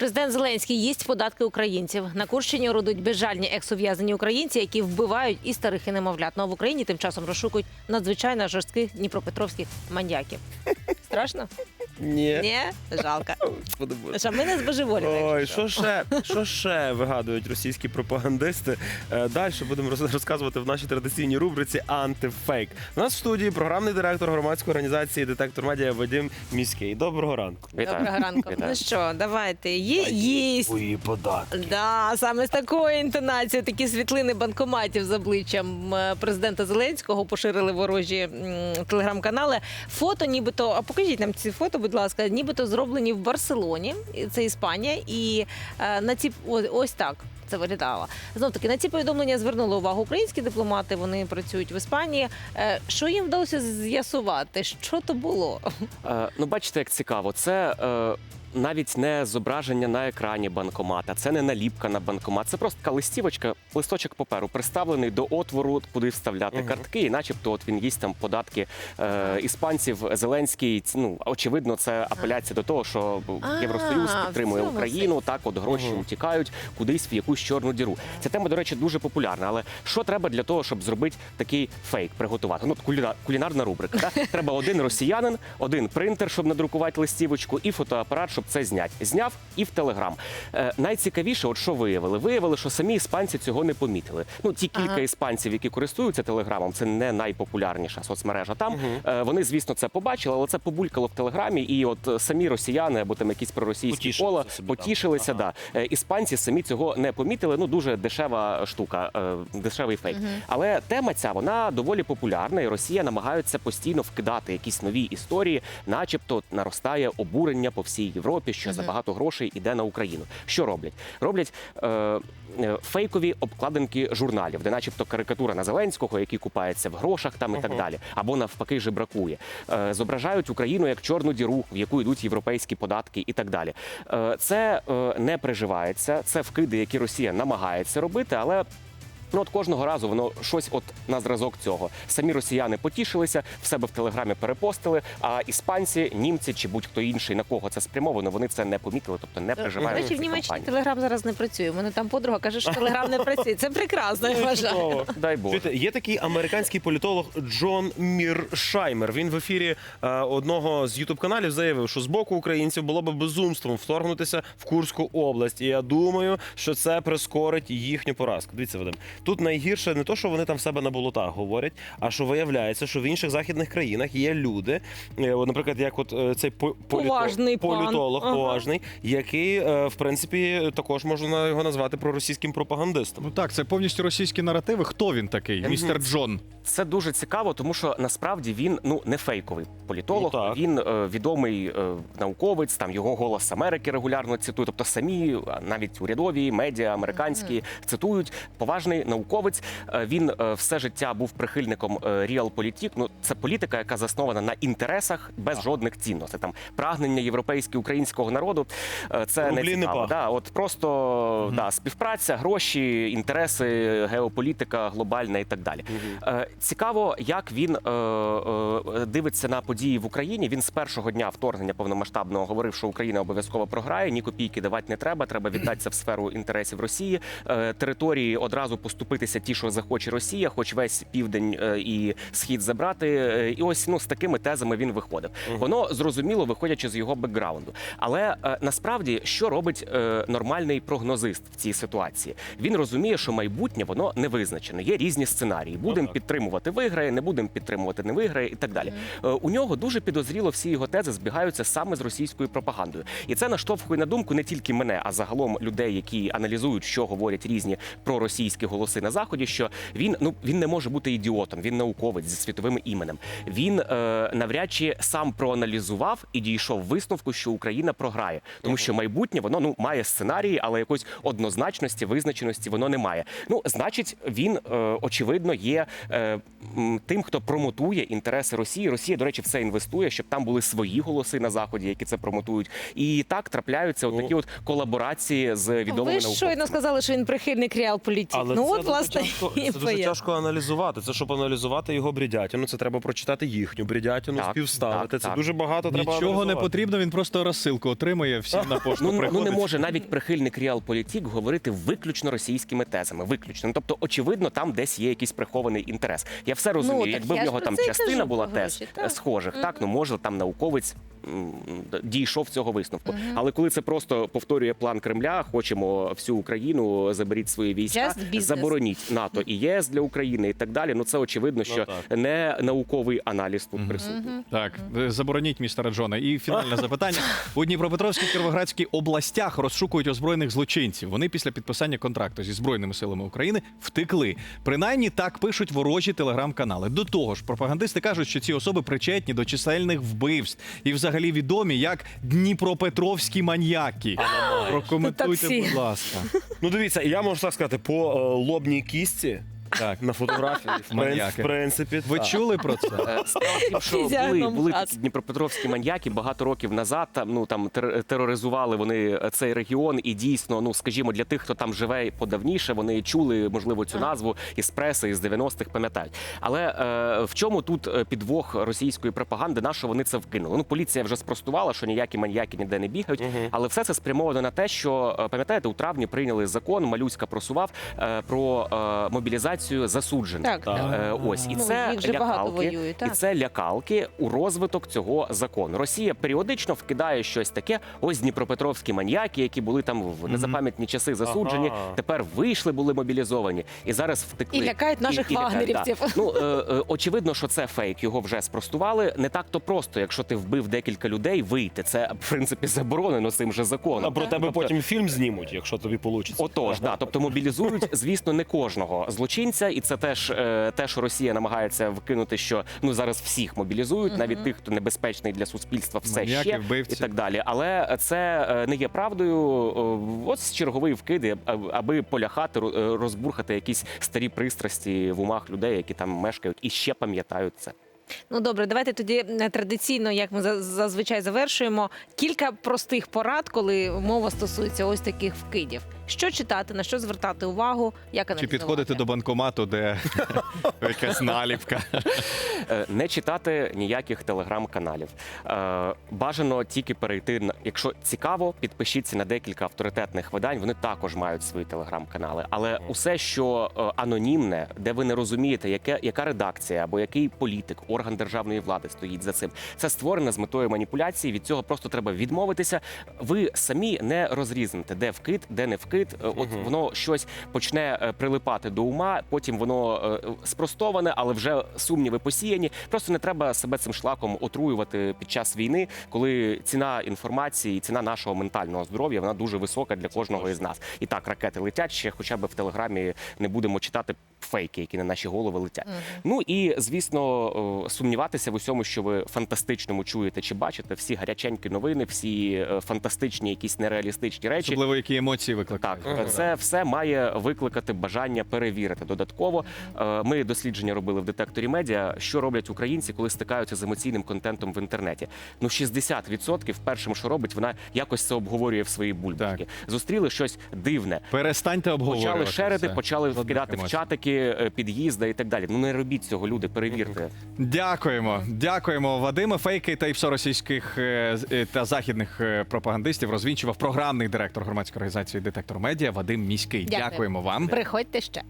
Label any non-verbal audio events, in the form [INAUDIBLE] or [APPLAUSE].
Президент Зеленський їсть податки українців. На Курщині родуть безжальні екс-ув'язані українці, які вбивають і старих, і немовлят. Ну а в Україні тим часом розшукують надзвичайно жорстких дніпропетровських маньяків. Страшно? Ні. Ні, жалко. [LAUGHS] Господи Боже. Що ми не збожеволіли. Ой, що ще, що ще вигадують російські пропагандисти? Е, Далі будемо роз- розказувати в нашій традиційній рубриці Антифейк. У нас в студії програмний директор громадської організації Детектор Медіа Вадим Міський. Доброго ранку. Доброго ранку. Вітаю. Ну що, давайте. Є їсть. Свої податки. Да, саме з такою інтонацією такі світлини банкоматів з обличчям е, президента Зеленського поширили ворожі м, телеграм-канали. Фото, нібито, а покажіть нам ці фото, будь ласка, нібито зроблені в Барселоні, це Іспанія, і е, на ці ось так. Це виглядало. Знов таки на ці повідомлення звернули увагу українські дипломати. Вони працюють в Іспанії. Е, Що їм вдалося з'ясувати? Що то було? Е, ну, бачите, як цікаво. Це навіть не зображення на екрані банкомата, це не наліпка на банкомат. Це просто така листівочка, листочок паперу, приставлений до отвору, куди вставляти Мгм. картки. І начебто, от він їсть там податки е, іспанців. Зеленський. Ну очевидно, це апеляція до того, що Євросоюз підтримує Україну. Так, от гроші Мгм. утікають кудись в якусь чорну діру. Ця тема, до речі, дуже популярна. Але що треба для того, щоб зробити такий фейк, приготувати? Ну, куліна- кулінарна рубрика. Так? Треба один росіянин, один принтер, щоб надрукувати листівочку, і фотоапарат, щоб це зняти. Зняв і в телеграм. Е, найцікавіше, от що виявили? Виявили, що самі іспанці цього не помітили. Ну, ті кілька Ага. іспанців, які користуються телеграмом, це не найпопулярніша соцмережа. Там е, вони, звісно, це побачили, але це побулькало в телеграмі. І от е, самі росіяни або там якісь проросійські кола потішилися. Ага. Да. Е, Іспанці самі цього не помітили. Ну дуже дешева штука, е, дешевий фейк. Але тема ця вона доволі популярна, і Росія намагається постійно вкидати якісь нові історії, начебто наростає обурення по всій Європі, що за багато грошей іде на Україну. Що роблять? Роблять е, е, фейкові обкладинки журналів, де, начебто, карикатура на Зеленського, який купається в грошах там і так далі, або навпаки жебракує. Е, зображають Україну як чорну діру, в яку йдуть європейські податки і так далі. Е, це е, не приживається, це вкиди, які Росія намагається робити, але. Ну, от кожного разу воно щось от на зразок цього. Самі росіяни потішилися, в себе в телеграмі перепостили. А іспанці, німці чи будь-хто інший, на кого це спрямовано, вони це не помітили, тобто не До речі, в Німеччині телеграм зараз не працює. У мене там подруга каже, що телеграм не працює. Це прекрасно, я вважаю. Дай Бог. Чуєте, є такий американський політолог Джон Міршаймер. Він в ефірі е, одного з ютуб-каналів заявив, що з боку українців було б безумством вторгнутися в Курську область. І я думаю, що це прискорить їхню поразку. Дивіться, Вадим. Тут найгірше не то, що вони там в себе на болотах говорять, а що виявляється, що в інших західних країнах є люди, е, наприклад, як от е, цей Поважний пан. політолог, Ага. поважний, який е, в принципі також можна його назвати проросійським пропагандистом. Ну так, це повністю російські наративи. Хто він такий? Містер Джон. Це дуже цікаво, тому що насправді він ну не фейковий політолог. Ну, він е, відомий е, науковець. Там його голос Америки регулярно цитує. Тобто самі навіть урядові медіа американські цитують. Поважний науковець. Е, він е, все життя був прихильником ріал-політік. Ну це політика, яка заснована на інтересах без жодних цінностей. Там прагнення європейського українського народу. е, це Рублі не не цікаво. пах. Да, от просто да, співпраця, гроші, інтереси, геополітика глобальна і так далі. Е, Цікаво, як він е, е, дивиться на події в Україні. Він з першого дня вторгнення повномасштабного говорив, що Україна обов'язково програє. Ні копійки давати не треба. Треба віддатися в сферу інтересів Росії. Е, Території одразу поступитися ті, що захоче Росія, хоч весь південь е, і схід забрати. Е, І ось ну з такими тезами він виходив. Воно зрозуміло, виходячи з його бекграунду. Але е, насправді що робить е, нормальний прогнозист в цій ситуації? Він розуміє, що майбутнє воно не визначене. Є різні сценарії. Будемо так. підтримувати, виграє, не будемо підтримувати, не виграє, і так далі. Е, У нього дуже підозріло всі його тези збігаються саме з російською пропагандою, і це наштовхує на думку не тільки мене, а загалом людей, які аналізують, що говорять різні проросійські голоси на заході. Що він ну він не може бути ідіотом, він науковець зі світовим іменем. Він е, навряд чи сам проаналізував і дійшов висновку, що Україна програє, тому що майбутнє воно ну має сценарії, але якоїсь однозначності, визначеності воно не має. Ну, значить, він е, очевидно є е, тим, хто промотує інтереси Росії. Росія, до речі, в це інвестує, щоб там були свої голоси на заході, які це промотують. І так трапляються от такі от колаборації з відомими Ви науковцями. щойно сказали, що він прихильник реал-політик. Але Ну це От, власне, тяжко, і це дуже тяжко аналізувати. Це щоб аналізувати його бредятину, це треба прочитати їхню бредятину, Так, співставити. так, це так. дуже багато треба Нічого не потрібно, він просто розсилку отримує, всім на [LAUGHS] пошту Ну, ну не може навіть прихильник Реалполітік говорити виключно російськими тезами. Виключно. Ну, Тобто, очевидно, там десь є якийсь прихований інтерес. Я все розумію. так Якби в нього там частина кажу, була тез е, схожих, так ну може там науковець дійшов цього висновку. Але коли це просто повторює план Кремля, хочемо всю Україну, заберіть свої війська, Just. Забороніть НАТО і ЄС для України і так далі. Ну це очевидно, що так. не науковий аналіз тут присутній. Так, е, забороніть містера Джона. І фінальне [LAUGHS] запитання. У Дніпропетровській Кіровоградській областях розшукують озброєних злочинців. Вони після підписання контракту зі Збройними силами України втекли. Принаймні так пишуть ворожі телеграм-канали. До того ж, пропагандисти кажуть, що ці особи причетні до чисельних вбивств і взагалі відомі як Дніпропетровські маньяки. Прокоментуйте, будь ласка. [LAUGHS] Ну дивіться, я можу так сказати, по е, лобній кісті Так. на фотографії, в, принципі, Маньяки. в принципі. Ви так. чули про це? Е, Справа в тім, що були, Фізіогном були дніпропетровські маньяки багато років назад. Там ну там тер- тероризували вони цей регіон, і дійсно, ну скажімо, для тих, хто там живе подавніше, вони чули можливо цю назву із преси із 90-х, пам'ятають. Але е, в чому тут е, підвох російської пропаганди? На що вони це вкинули? Ну поліція вже спростувала, що ніякі маньяки ніде не бігають, але все це спрямовано на те, що е, пам'ятаєте, у травні прийняли закон. Малюська просував е, про е, мобілізацію засуджених. Так, так. Е, ось і Ну, це їх же багато лякалки, воюють, так. і це лякалки у розвиток цього закону. Росія періодично вкидає щось таке. Ось Дніпропетровські маньяки, які були там в незапам'ятні часи засуджені, Ага. тепер вийшли, були мобілізовані і зараз втекли. І лякають наших лякають, вагнерівців. да. Ну е, е, очевидно, що це фейк. Його вже спростували. Не так то просто, якщо ти вбив декілька людей, вийти. Це в принципі заборонено цим же законом. А про тебе Тобто- потім фільм знімуть, якщо тобі вийде. Отож, да, тобто мобілізують, звісно, не кожного злочинця, і це теж е, те, що Росія намагається вкинути, що ну зараз всіх мобілізують, навіть тих, хто небезпечний для суспільства, все Маньяки, ще вбивці. і так далі. Але це е, не є правдою. Ось черговий вкиди, аби поляхати, е, розбурхати якісь старі пристрасті в умах людей, які там мешкають, і ще пам'ятають це. Ну добре, давайте тоді е, традиційно, як ми за- зазвичай завершуємо, кілька простих порад, коли мова стосується ось таких вкидів. Що читати, на що звертати увагу, як Чи підходити до банкомату, де [LAUGHS] якась наліпка? Е, не читати ніяких телеграм-каналів. Е, Бажано тільки перейти на якщо цікаво, підпишіться на декілька авторитетних видань. Вони також мають свої телеграм-канали. Але усе, що е, анонімне, де ви не розумієте, яке яка редакція або який політик, орган державної влади стоїть за цим, це створено з метою маніпуляції. Від цього просто треба відмовитися. Ви самі не розрізнете, де вкид, де не вкид. Е, От воно щось почне е, прилипати до ума, потім воно е, спростоване, але вже сумніви посіяні. Просто не треба себе цим шлаком отруювати під час війни, коли ціна інформації, ціна нашого ментального здоров'я вона дуже висока для кожного із нас. І так ракети летять ще, хоча б в телеграмі не будемо читати фейки, які на наші голови летять. Ну і звісно, сумніватися в усьому, що ви фантастичному чуєте чи бачите. Всі гаряченькі новини, всі фантастичні, якісь нереалістичні речі. Особливо які емоції Так, викликають. це все має викликати бажання перевірити додатково. Е, Ми дослідження робили в детекторі медіа, що роблять українці, коли стикаються з емоційним контентом в інтернеті. Ну 60% першим, що робить, вона якось це обговорює в своїй бульбашки. Зустріли щось дивне. Перестаньте обговорювати. Почали шерити, це. почали вкидати в чатики, е, під'їзди і так далі. Ну не робіть цього, люди, перевірте. Дякуємо, дякуємо, Вадиме. Фейки та іпсо російських е, з- е, та західних е, пропагандистів розвінчував програмний директор громадської організації Детектор Медіа Вадим Міський. Дякую. Дякуємо вам. Приходьте ще.